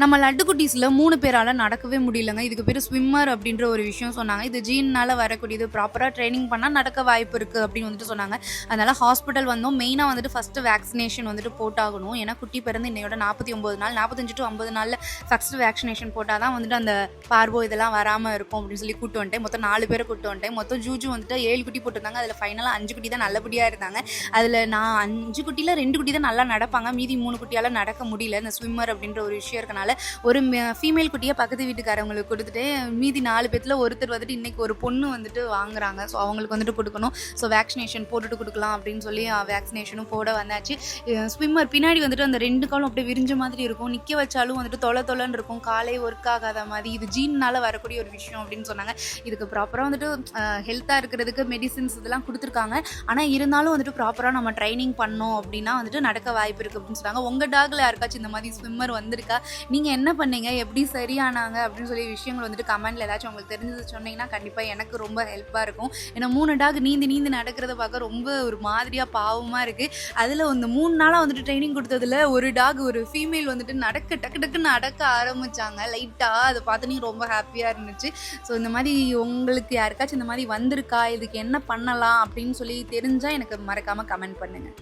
நம்ம லட்டு குட்டீஸில் மூணு பேரால் நடக்கவே முடியலங்க. இதுக்கு பேர் ஸ்விம்மர் அப்படின்ற ஒரு விஷயம் சொன்னாங்க. இது ஜீன்னால் வரக்கூடியது ப்ராப்பராக ட்ரைனிங் பண்ணால் நடக்க வாய்ப்பு இருக்குது அப்படின்னு வந்துட்டு சொன்னாங்க. அதனால் ஹாஸ்பிட்டல் வந்தோம். மெயினாக வந்துட்டு ஃபஸ்ட்டு வேக்சினேஷன் வந்துட்டு போட்டாகணும். ஏன்னா குட்டி பிறந்து இன்னையோட நாற்பத்தி ஒம்பது நாள் நாற்பத்தஞ்சு டு ஐம்பது நாளில் ஃபஸ்ட்டு வேக்சினேஷன் போட்டால் தான் வந்துட்டு அந்த பார்வோ இதெல்லாம் வராமல் இருக்கும் அப்படின்னு சொல்லி கூட்டு வந்துட்டேன். மொத்தம் நாலு பேரை கூட்டு வந்துட்டேன். மொத்தம் ஜூஜு வந்துட்டு ஏழு குட்டி போட்டிருந்தாங்க. அதில் ஃபைனலாக அஞ்சு குட்டி தான் நல்லபடியாக இருந்தாங்க. அதில் நான் அஞ்சு குட்டியில் ரெண்டு குட்டி தான் நல்லா நடப்பாங்க. மீதி மூணு குட்டியால் நடக்க முடியல. இந்த ஸ்விம்மர் அப்படின்ற ஒரு விஷயம் இருக்கனால ஒரு ஃபீமேல் குட்டியை பக்கத்து வீட்டுக்காரவங்களுக்கு கொடுத்துட்டு மீதி நாலு பேர்த்தில் ஒருத்தர் வந்துட்டு இன்னைக்கு ஒரு பொண்ணு வந்துட்டு வாங்குறாங்க. ஸோ அவங்களுக்கு வந்துட்டு கொடுக்கணும். ஸோ வேக்சினேஷன் போட்டுட்டு கொடுக்கலாம் அப்படின்னு சொல்லி வேக்சினேஷனும் போட வந்தாச்சு. ஸ்விம்மர் பின்னாடி வந்துட்டு அந்த ரெண்டு காலும் அப்படியே விரிஞ்ச மாதிரி இருக்கும். நிற்க வச்சாலும் வந்துட்டு தொலை தொலைன்னு இருக்கும். காலை ஒர்க் ஆகாத மாதிரி. இது ஜீன்னால வரக்கூடிய ஒரு விஷயம் அப்படின்னு சொன்னாங்க. இதுக்கு ப்ராப்பராக வந்துட்டு ஹெல்த்தாக இருக்கிறதுக்கு மெடிசின்ஸ் இதெல்லாம் கொடுத்துருக்காங்க. ஆனால் இருந்தாலும் வந்துட்டு ப்ராப்பராக நம்ம ட்ரைனிங் பண்ணோம் அப்படின்னா வந்துட்டு நடக்க வாய்ப்பு இருக்குது அப்படின்னு சொன்னாங்க. உங்கள் டாகில் யாருக்காச்சும் இந்த மாதிரி ஸ்விம்மர் வந்திருக்கா? நீங்கள் நீங்கள் என்ன பண்ணீங்க? எப்படி சரியானாங்க? அப்படின்னு சொல்லி விஷயங்கள் வந்துட்டு கமெண்ட்ல ஏதாச்சும் உங்களுக்கு தெரிஞ்சது சொன்னீங்கன்னா கண்டிப்பாக எனக்கு ரொம்ப ஹெல்ப்பாக இருக்கும். ஏன்னா மூணு டாக் நீந்தி நீந்தி நடக்கிறத பார்க்க ரொம்ப ஒரு மாதிரியாக பாவமாக இருக்குது அதில் வந்து மூணு நாளாக வந்துட்டு ட்ரைனிங் கொடுத்ததுல ஒரு டாக் ஒரு ஃபீமேல் வந்துட்டு நடக்க டக்கு டக்குன்னு நடக்க ஆரம்பித்தாங்க லைட்டாக அதை பார்த்து நீ ரொம்ப ஹாப்பியாக இருந்துச்சு. ஸோ இந்த மாதிரி உங்களுக்கு யாருக்காச்சும் இந்த மாதிரி வந்திருக்கா? இதுக்கு என்ன பண்ணலாம்? அப்படின்னு சொல்லி தெரிஞ்சால் எனக்கு மறக்காமல் கமெண்ட் பண்ணுங்கள்